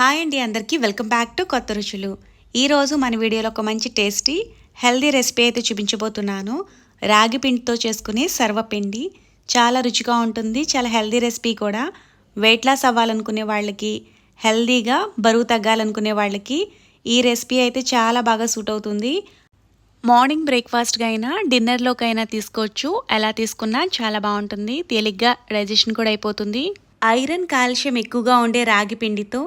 Hi అండి అందరికీ welcome back to కొత్త రుచులు. ఈరోజు మన వీడియోలో ఒక మంచి టేస్టీ హెల్దీ రెసిపీ అయితే చూపించబోతున్నాను. రాగి పిండితో చేసుకునే సర్వపిండి. చాలా రుచిగా ఉంటుంది చాలా హెల్దీ రెసిపీ కూడా. వెయిట్ లాస్ అవ్వాలనుకునే వాళ్ళకి హెల్దీగా బరువు తగ్గాలనుకునే వాళ్ళకి ఈ రెసిపీ అయితే చాలా బాగా సూట్ అవుతుంది. మార్నింగ్ బ్రేక్ఫాస్ట్గా అయినా డిన్నర్లోకైనా తీసుకోవచ్చు. ఎలా తీసుకున్నా చాలా బాగుంటుంది. తేలిగ్గా డైజెషన్ కూడా అయిపోతుంది. ఐరన్ కాల్షియం ఎక్కువగా ఉండే రాగి పిండితో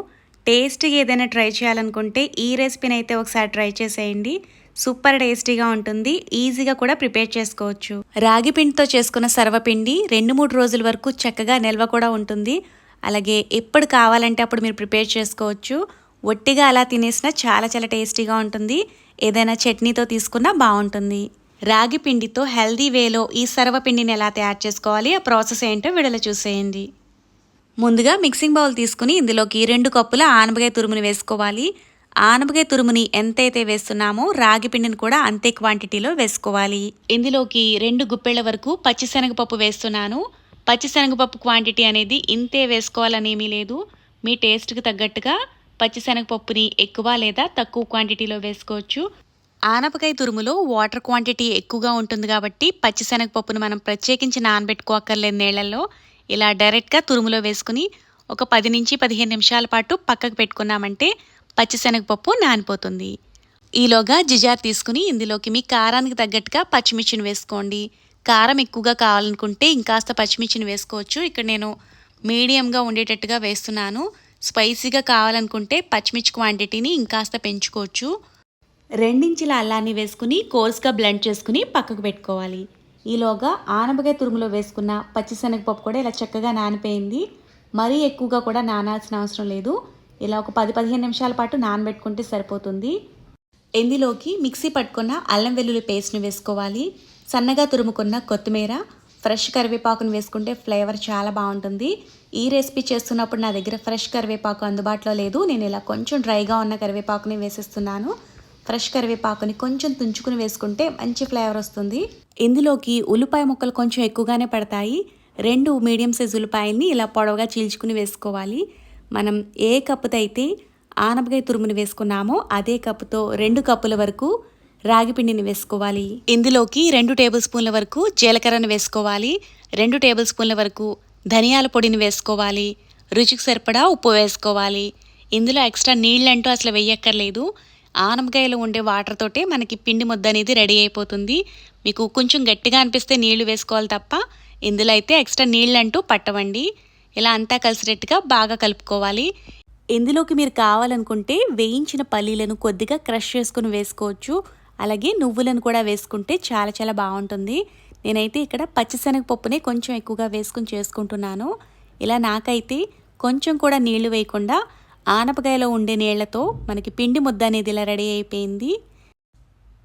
టేస్టీగా ఏదైనా ట్రై చేయాలనుకుంటే ఈ రెసిపీని అయితే ఒకసారి ట్రై చేసేయండి. సూపర్ టేస్టీగా ఉంటుంది. ఈజీగా కూడా ప్రిపేర్ చేసుకోవచ్చు. రాగి పిండితో చేసుకున్న సర్వపిండి రెండు మూడు రోజుల వరకు చక్కగా నిల్వ కూడా ఉంటుంది. అలాగే ఎప్పుడు కావాలంటే అప్పుడు మీరు ప్రిపేర్ చేసుకోవచ్చు. ఒట్టిగా అలా తినేసినా చాలా చాలా టేస్టీగా ఉంటుంది. ఏదైనా చట్నీతో తీసుకున్నా బాగుంటుంది. రాగి పిండితో హెల్దీ వేలో ఈ సర్వపిండిని ఎలా తయారు చేసుకోవాలి ఆ ప్రాసెస్ ఏంటో విడుదల చూసేయండి. ముందుగా మిక్సింగ్ బౌల్ తీసుకుని ఇందులోకి రెండు కప్పుల ఆనపకాయ తురుముని వేసుకోవాలి. ఆనపకాయ తురుముని ఎంతైతే వేస్తున్నామో రాగి పిండిని కూడా అంతే క్వాంటిటీలో వేసుకోవాలి. ఇందులోకి రెండు గుప్పెళ్ళ వరకు పచ్చిశనగపప్పు వేస్తున్నాను. పచ్చిశనగపప్పు క్వాంటిటీ అనేది ఇంతే వేసుకోవాలనేమీ లేదు. మీ టేస్ట్కి తగ్గట్టుగా పచ్చిశనగపప్పుని ఎక్కువ లేదా తక్కువ క్వాంటిటీలో వేసుకోవచ్చు. ఆనపకాయ తురుములో వాటర్ క్వాంటిటీ ఎక్కువగా ఉంటుంది కాబట్టి పచ్చిశనగపప్పును మనం ప్రత్యేకించి నానబెట్టుకోక్కర్లేదు నీళ్ళల్లో. ఇలా డైరెక్ట్గా తురుములో వేసుకుని ఒక పది నుంచి పదిహేను నిమిషాల పాటు పక్కకు పెట్టుకున్నామంటే పచ్చిశనగపప్పు నానిపోతుంది. ఈలోగా జిజార్ తీసుకుని ఇందులోకి మీ కారానికి తగ్గట్టుగా పచ్చిమిర్చిని వేసుకోండి. కారం ఎక్కువగా కావాలనుకుంటే ఇంకాస్త పచ్చిమిర్చిని వేసుకోవచ్చు. ఇక్కడ నేను మీడియంగా ఉండేటట్టుగా వేస్తున్నాను. స్పైసీగా కావాలనుకుంటే పచ్చిమిర్చి క్వాంటిటీని ఇంకాస్త పెంచుకోవచ్చు. రెండించుల అల్లాన్ని వేసుకుని కోర్స్గా బ్లెండ్ చేసుకుని పక్కకు పెట్టుకోవాలి. ఈలోగా ఆనపకాయ తురుములో వేసుకున్న పచ్చిశనగపప్పు కూడా ఇలా చక్కగా నానిపోయింది. మరీ ఎక్కువగా కూడా నానాల్సిన అవసరం లేదు. ఇలా ఒక పది పదిహేను నిమిషాల పాటు నానబెట్టుకుంటే సరిపోతుంది. ఇందులోకి మిక్సీ పట్టుకున్న అల్లం వెల్లుల్లి పేస్ట్ని వేసుకోవాలి. సన్నగా తురుముకున్న కొత్తిమీర ఫ్రెష్ కరివేపాకుని వేసుకుంటే ఫ్లేవర్ చాలా బాగుంటుంది. ఈ రెసిపీ చేస్తున్నప్పుడు నా దగ్గర ఫ్రెష్ కరివేపాకు అందుబాటులో లేదు. నేను ఇలా కొంచెం డ్రైగా ఉన్న కరివేపాకుని వేసేస్తున్నాను. ఫ్రెష్ కరివేపాకుని కొంచెం తుంచుకుని వేసుకుంటే మంచి ఫ్లేవర్ వస్తుంది. ఇందులోకి ఉల్లిపాయ ముక్కలు కొంచెం ఎక్కువగానే పడతాయి. రెండు మీడియం సైజ్ ఉల్లిపాయల్ని ఇలా పొడవుగా చీల్చుకుని వేసుకోవాలి. మనం ఏ కప్పుతో అయితే ఆనపకాయ తురుముని వేసుకున్నామో అదే కప్పుతో రెండు కప్పుల వరకు రాగి పిండిని వేసుకోవాలి. ఇందులోకి రెండు టేబుల్ స్పూన్ల వరకు జీలకర్రను వేసుకోవాలి. రెండు టేబుల్ స్పూన్ల వరకు ధనియాల పొడిని వేసుకోవాలి. రుచికి సరిపడా ఉప్పు వేసుకోవాలి. ఇందులో ఎక్స్ట్రా నీళ్ళంటూ అసలు వేయక్కర్లేదు. ఆనపకాయలో ఉండే వాటర్ తోటే మనకి పిండి ముద్ద అనేది రెడీ అయిపోతుంది. మీకు కొంచెం గట్టిగా అనిపిస్తే నీళ్ళు వేసుకోవాలి తప్ప ఇందులో అయితే ఎక్స్ట్రా నీళ్ళు అంటూ పట్టవండి. ఇలా అంతా కలిసినట్టుగా బాగా కలుపుకోవాలి. ఇందులోకి మీరు కావాలనుకుంటే వేయించిన పల్లీలను కొద్దిగా క్రష్ చేసుకుని వేసుకోవచ్చు. అలాగే నువ్వులను కూడా వేసుకుంటే చాలా చాలా బాగుంటుంది. నేనైతే ఇక్కడ పచ్చిశనగపప్పునే కొంచెం ఎక్కువగా వేసుకుని చేసుకుంటున్నాను. ఇలా నాకైతే కొంచెం కూడా నీళ్ళు వేయకుండా ఆనపకాయలో ఉండే నీళ్ళతో మనకి పిండి ముద్ద అనేది ఇలా రెడీ అయిపోయింది.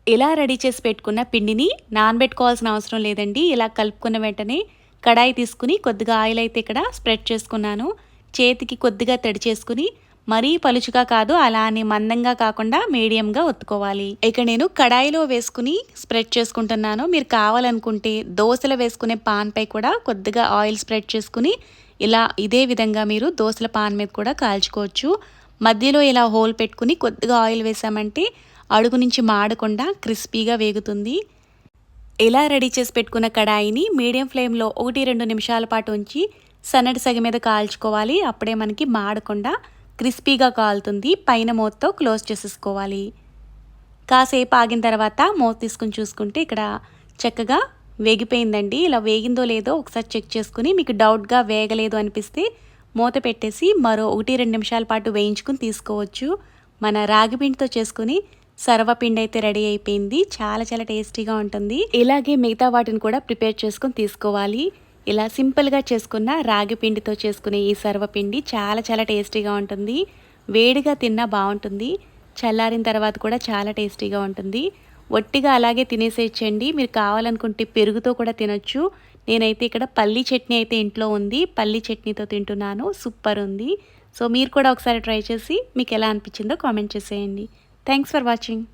ఇలా రెడీ చేసి పెట్టుకున్న పిండిని నానబెట్టుకోవాల్సిన అవసరం లేదండి. ఇలా కలుపుకున్న వెంటనే కడాయి తీసుకుని కొద్దిగా ఆయిల్ అయితే ఇక్కడ స్ప్రెడ్ చేసుకున్నాను. చేతికి కొద్దిగా తడి చేసుకుని మరీ పలుచుగా కాదు అలా అని మందంగా కాకుండా మీడియంగా ఒత్తుకోవాలి. ఇక నేను కడాయిలో వేసుకుని స్ప్రెడ్ చేసుకుంటున్నాను. మీరు కావాలనుకుంటే దోశలు వేసుకునే పాన్పై కూడా కొద్దిగా ఆయిల్ స్ప్రెడ్ చేసుకుని ఇలా ఇదే విధంగా మీరు దోశల పాన్ మీద కూడా కాల్చుకోవచ్చు. మధ్యలో ఇలా హోల్ పెట్టుకుని కొద్దిగా ఆయిల్ వేసామంటే అడుగు నుంచి మాడకుండా క్రిస్పీగా వేగుతుంది. ఇలా రెడీ చేసి పెట్టుకున్న కడాయిని మీడియం ఫ్లేమ్లో ఒకటి రెండు నిమిషాల పాటు ఉంచి సన్నటి సగ మీద కాల్చుకోవాలి. అప్పుడే మనకి మాడకుండా క్రిస్పీగా కాలుతుంది. పైన మూతతో క్లోజ్ చేసేసుకోవాలి. కాసేపు ఆగిన తర్వాత మూత తీసుకుని చూసుకుంటే ఇక్కడ చక్కగా వేగిపోయిందండి. ఇలా వేగిందో లేదో ఒకసారి చెక్ చేసుకుని మీకు డౌట్గా వేగలేదు అనిపిస్తే మూత పెట్టేసి మరో ఒకటి రెండు నిమిషాల పాటు వేయించుకుని తీసుకోవచ్చు. మన రాగి పిండితో చేసుకుని సర్వపిండి అయితే రెడీ అయిపోయింది. చాలా చాలా టేస్టీగా ఉంటుంది. ఇలాగే మిగతా వాటిని కూడా ప్రిపేర్ చేసుకుని తీసుకోవాలి. ఇలా సింపుల్గా చేసుకున్న రాగి పిండితో చేసుకునే ఈ సర్వపిండి చాలా చాలా టేస్టీగా ఉంటుంది. వేడిగా తిన్నా బాగుంటుంది. చల్లారిన తర్వాత కూడా చాలా టేస్టీగా ఉంటుంది. ఒట్టిగా అలాగే తినేసేయచ్చండి. మీరు కావాలనుకుంటే పెరుగుతో కూడా తినొచ్చు. నేనైతే ఇక్కడ పల్లీ చట్నీ అయితే ఇంట్లో ఉంది. పల్లీ చట్నీతో తింటున్నాను. సూపర్ ఉంది. సో మీరు కూడా ఒకసారి ట్రై చేసి మీకు ఎలా అనిపించిందో కామెంట్ చేసేయండి. Thanks for watching.